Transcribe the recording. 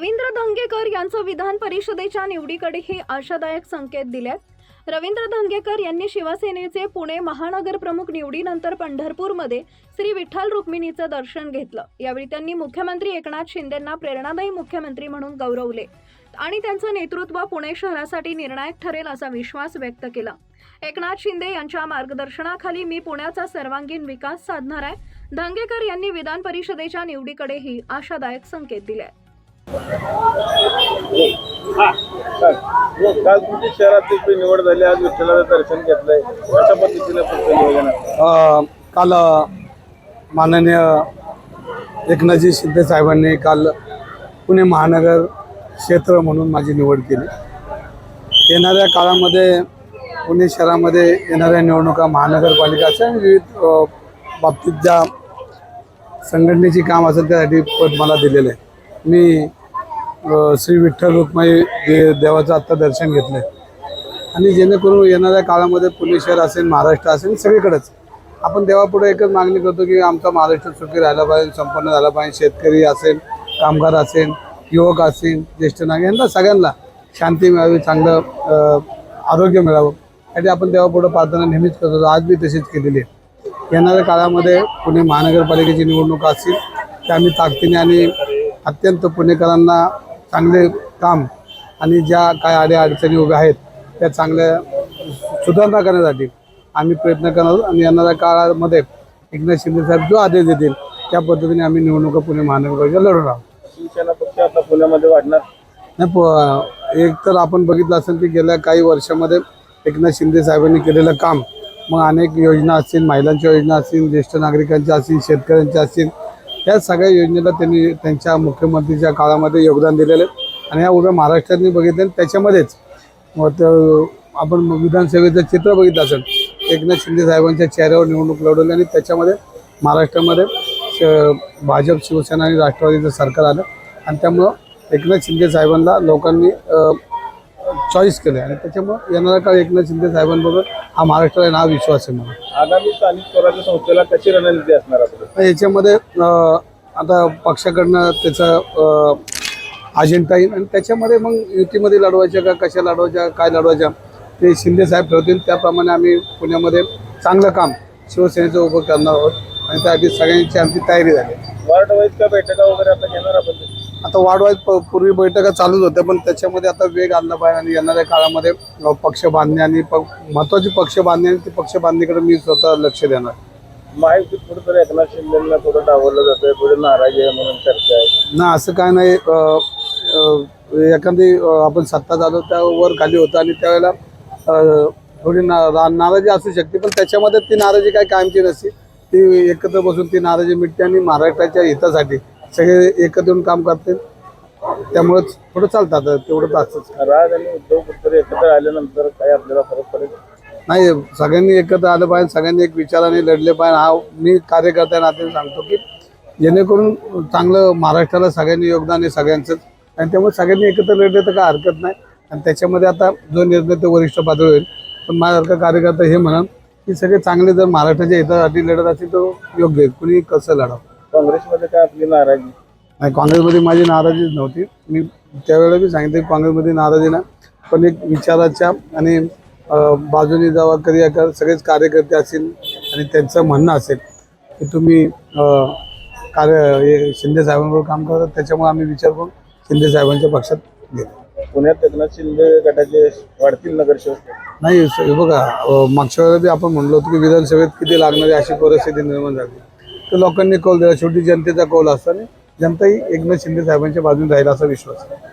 रवींद्र धंगेकर यांचं विधान परिषदेच्या निवडीकडेही आशादायक संकेत दिलेत रवींद्र धंगेकर यांनी शिवसेनेचे पुणे महानगर प्रमुख निवडीनंतर पंढरपूरमध्ये श्री विठ्ठल रुक्मिणीचं दर्शन घेतलं. यावेळी त्यांनी मुख्यमंत्री एकनाथ शिंदेंना प्रेरणादायी मुख्यमंत्री म्हणून गौरवले आणि त्यांचं नेतृत्व पुणे शहरासाठी निर्णायक ठरेल असा विश्वास व्यक्त केला. एकनाथ शिंदे यांच्या मार्गदर्शनाखाली मी पुण्याचा सर्वांगीण विकास साधणार आहे. धंगेकर यांनी विधान परिषदेच्या निवडीकडेही आशादायक संकेत दिले काल तुमची शहरात एक निवड झाली आज विठ्ठलाचं दर्शन घेतलंय. अशा पद्धतीने पुढचं नियोजन आहे. अ, काल अ, माननीय एकनाथजी शिंदे साहेबांनी काल पुणे महानगर क्षेत्र म्हणून माझी निवड केली. येणाऱ्या काळामध्ये पुणे शहरामध्ये येणाऱ्या निवडणुका महानगरपालिकाच्या आणि विविध अ, बाबतीत ज्या संघटनेची काम असेल त्यासाठी पद मला दिलेलं आहे. मी श्री विठ्ठल रुक्माई दे देवाचं आत्ता दर्शन घेतलं आहे आणि जेणेकरून येणाऱ्या काळामध्ये पुणे शहर असेल महाराष्ट्र असेल सगळीकडेच. आपण देवापुढे एकच मागणी करतो की आमचा महाराष्ट्र सुखी राहिला पाहिजे संपन्न झाला पाहिजे शेतकरी असेल कामगार असेल युवक असेल ज्येष्ठ नागरिक यांना सगळ्यांना शांती मिळावी चांगलं आरोग्य मिळावं. यासाठी आपण देवापुढे प्रार्थना नेहमीच करतो आज बी तशीच केलेली आहे. येणाऱ्या काळामध्ये पुणे महानगरपालिकेची निवडणूक असतील त्या आम्ही ताकदीने आणि अत्यंत पुणेकरांना चांगले काम आणि ज्या काय अड्या अडचणी उभ्या आहेत त्या चांगल्या सुधारणा करण्यासाठी आम्ही प्रयत्न करणार आणि येणाऱ्या काळामध्ये एकनाथ शिंदे साहेब जो आदेश देतील त्या पद्धतीने आम्ही निवडणुका पुणे महानगरपालिका लढवणार आहोत. शिवसेना पक्ष आता पुण्यामध्ये वाढणार. नाही प एक तर आपण बघितलं असेल की गेल्या काही वर्षामध्ये एकनाथ शिंदे साहेबांनी केलेलं काम मग अनेक योजना असतील महिलांच्या योजना असतील ज्येष्ठ नागरिकांच्या असतील शेतकऱ्यांच्या असतील या सगळ्या योजनेला त्यांनी त्यांच्या मुख्यमंत्रीच्या काळामध्ये योगदान दिलेलं आहे. आणि या उभ्या महाराष्ट्रातनी बघितलं त्याच्यामध्येच आपण विधानसभेचं चित्र बघितलं असेल. एकनाथ शिंदे साहेबांच्या चेहऱ्यावर निवडणूक लढवली आणि त्याच्यामध्ये महाराष्ट्रामध्ये श- भाजप शिवसेना आणि राष्ट्रवादीचं सरकार आलं. आणि त्यामुळं एकनाथ शिंदे साहेबांना लोकांनी चॉईस केलं आणि त्याच्यामुळं येणारा काळ एकनाथ शिंदे साहेबांबरोबर हा महाराष्ट्राला नाव विश्वास आहे मला. आगामी स्थानिक स्वराज्य संस्थेला कशी रणनीती असणार याच्यामध्ये आता पक्षाकडनं त्याचा अजेंडा येईल. आणि त्याच्यामध्ये मग युतीमध्ये लढवायच्या का कशा लढवायच्या काय लढवायच्या ते शिंदे साहेब ठरवतील. त्याप्रमाणे आम्ही पुण्यामध्ये चांगलं काम शिवसेनेचं उभं करणार आहोत. आणि त्यासाठी सगळ्यांची आमची तयारी झाली. वार्ड वाईज का बैठका वगैरे आता घेणार आपण? आता वाढवायत प- पूर्वी बैठका चालूच होत्या पण त्याच्यामध्ये आता वेग आणला पाहिजे आणि येणाऱ्या काळामध्ये पक्ष बांधणे आणि प महत्त्वाची पक्ष बांधणे आणि ती पक्ष बांधणीकडे मी स्वतः लक्ष देणार. महायुतीत कुठेतरी एकनाथ शिंदेना थोडं डावरलं जातंय थोडी नाराजी आहे म्हणून चर्चा आहे. ना असं काय नाही एखादी आपण सत्ता झालो त्यावर खाली होतं आणि त्यावेळेला थोडी ना नाराजी असू शकते पण त्याच्यामध्ये ती नाराजी काय कायमची नसते. ती एकत्र बसून ती नाराजी मिटते आणि महाराष्ट्राच्या हितासाठी सगळे एकत्र येऊन काम करते त्यामुळेच थोडं चालतं आता तेवढं असंच. राज आणि उद्धव कुठेतरी एकत्र आल्यानंतर काय आपल्याला फरक पडेल? नाही सगळ्यांनी एकत्र आलं पाहिजे सगळ्यांनी एक विचाराने लढले पाहिजे. हा मी कार्यकर्त्या नात्याने सांगतो की जेणेकरून चांगलं महाराष्ट्राला सगळ्यांनी योगदान आहे सगळ्यांचंच. आणि त्यामुळे सगळ्यांनी एकत्र लढले तर काय हरकत नाही. आणि त्याच्यामध्ये आता जो निर्णय तो वरिष्ठ पातळी होईल पण माझ्यासारखा कार्यकर्ता हे म्हणा की सगळे चांगले जर महाराष्ट्राच्या हितासाठी लढत असतील तर योग्य आहे. कुणी कसं लढावं. काँग्रेसमध्ये काय आपली नाराजी? नाही काँग्रेसमध्ये माझी नाराजीच नव्हती. मी त्यावेळेला बी सांगितलं की काँग्रेसमध्ये नाराजी ना पण एक विचाराच्या आणि बाजूने जेव्हा कधी एका सगळेच कार्यकर्ते असतील आणि त्यांचं म्हणणं असेल की तुम्ही कार्य हे शिंदे साहेबांबरोबर काम करतात त्याच्यामुळे आम्ही विचार करून शिंदे साहेबांच्या पक्षात गेलो. पुण्यात एकनाथ शिंदे गटाचे वाढतील नगरसेवक? नाही बघा मागच्या वेळेला बी आपण म्हणलो होतो की विधानसभेत किती लागणारी अशी परिस्थिती निर्माण झाली. तर लोकांनी कौल दिला. शेवटी जनतेचा कौल असतो जनताही एकनाथ शिंदे साहेबांच्या बाजूने राहील असा विश्वास आहे.